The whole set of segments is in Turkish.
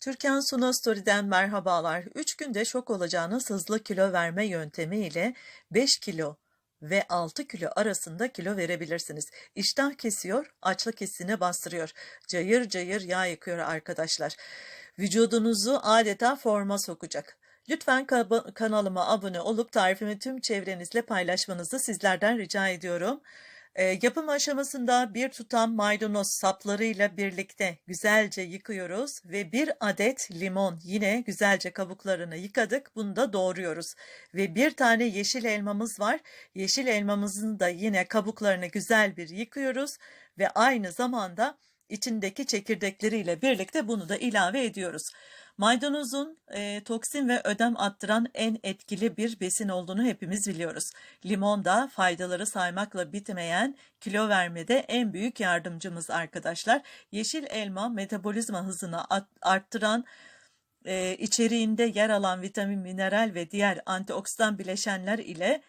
Türkan Suna Story'den merhabalar. 3 günde şok olacağınız hızlı kilo verme yöntemi ile 5 kilo ve 6 kilo arasında kilo verebilirsiniz. İştah kesiyor, açlık hissini bastırıyor. Cayır cayır yağ yakıyor arkadaşlar. Vücudunuzu adeta forma sokacak. Lütfen kanalıma abone olup tarifimi tüm çevrenizle paylaşmanızı sizlerden rica ediyorum. Ee, yapım aşamasında bir tutam maydanoz saplarıyla birlikte güzelce yıkıyoruz ve bir adet limon yine güzelce kabuklarını yıkadık. Bunu da doğruyoruz. Ve bir tane yeşil elmamız var. Yeşil elmamızın da yine kabuklarını güzel bir yıkıyoruz ve aynı zamanda içindeki çekirdekleriyle birlikte bunu da ilave ediyoruz. Maydanozun e, toksin ve ödem attıran en etkili bir besin olduğunu hepimiz biliyoruz. Limon da faydaları saymakla bitmeyen kilo vermede en büyük yardımcımız arkadaşlar. Yeşil elma metabolizma hızını at- arttıran e, içeriğinde yer alan vitamin, mineral ve diğer antioksidan bileşenler ile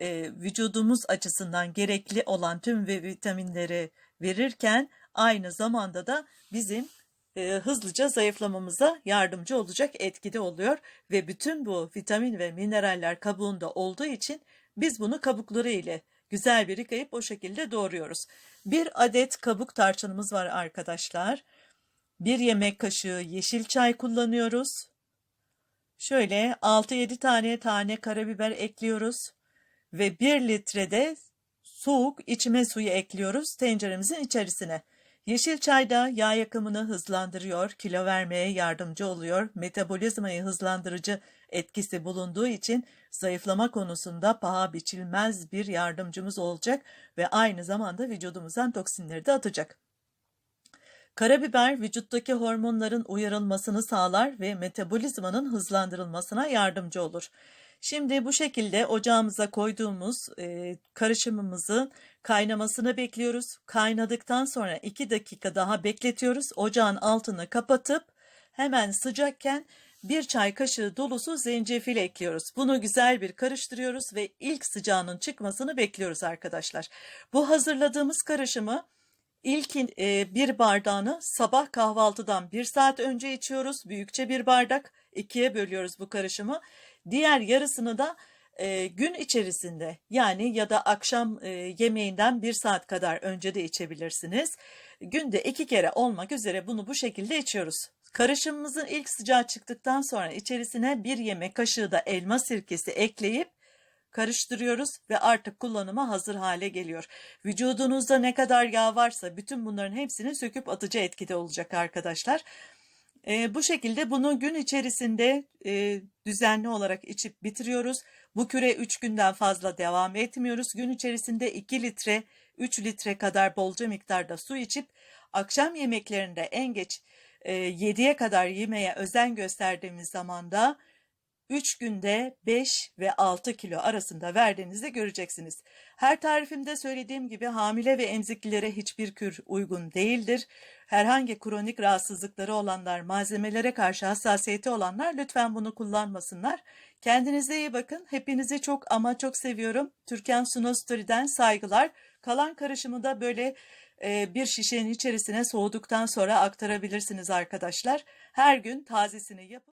e, vücudumuz açısından gerekli olan tüm ve vitaminleri verirken aynı zamanda da bizim e, hızlıca zayıflamamıza yardımcı olacak etkide oluyor ve bütün bu vitamin ve mineraller kabuğunda olduğu için biz bunu kabukları ile güzel bir yıkayıp o şekilde doğruyoruz. Bir adet kabuk tarçınımız var arkadaşlar. Bir yemek kaşığı yeşil çay kullanıyoruz. Şöyle 6-7 tane tane karabiber ekliyoruz ve 1 litrede soğuk içme suyu ekliyoruz tenceremizin içerisine. Yeşil çay da yağ yakımını hızlandırıyor, kilo vermeye yardımcı oluyor, metabolizmayı hızlandırıcı etkisi bulunduğu için zayıflama konusunda paha biçilmez bir yardımcımız olacak ve aynı zamanda vücudumuzdan toksinleri de atacak. Karabiber vücuttaki hormonların uyarılmasını sağlar ve metabolizmanın hızlandırılmasına yardımcı olur. Şimdi bu şekilde ocağımıza koyduğumuz e, karışımımızın kaynamasını bekliyoruz. Kaynadıktan sonra 2 dakika daha bekletiyoruz. Ocağın altını kapatıp hemen sıcakken bir çay kaşığı dolusu zencefil ekliyoruz. Bunu güzel bir karıştırıyoruz ve ilk sıcağının çıkmasını bekliyoruz arkadaşlar. Bu hazırladığımız karışımı İlkin e, bir bardağını sabah kahvaltıdan bir saat önce içiyoruz. Büyükçe bir bardak ikiye bölüyoruz bu karışımı. Diğer yarısını da e, gün içerisinde yani ya da akşam e, yemeğinden bir saat kadar önce de içebilirsiniz. Günde iki kere olmak üzere bunu bu şekilde içiyoruz. Karışımımızın ilk sıcağı çıktıktan sonra içerisine bir yemek kaşığı da elma sirkesi ekleyip karıştırıyoruz ve artık kullanıma hazır hale geliyor. Vücudunuzda ne kadar yağ varsa bütün bunların hepsini söküp atıcı etkide olacak arkadaşlar. E, bu şekilde bunu gün içerisinde e, düzenli olarak içip bitiriyoruz. Bu küre 3 günden fazla devam etmiyoruz. Gün içerisinde 2 litre, 3 litre kadar bolca miktarda su içip akşam yemeklerinde en geç e, 7'ye kadar yemeye özen gösterdiğimiz zamanda 3 günde 5 ve 6 kilo arasında verdiğinizde göreceksiniz. Her tarifimde söylediğim gibi hamile ve emziklilere hiçbir kür uygun değildir. Herhangi kronik rahatsızlıkları olanlar, malzemelere karşı hassasiyeti olanlar lütfen bunu kullanmasınlar. Kendinize iyi bakın. Hepinizi çok ama çok seviyorum. Türkan Suno Story'den saygılar. Kalan karışımı da böyle e, bir şişenin içerisine soğuduktan sonra aktarabilirsiniz arkadaşlar. Her gün tazesini yapın.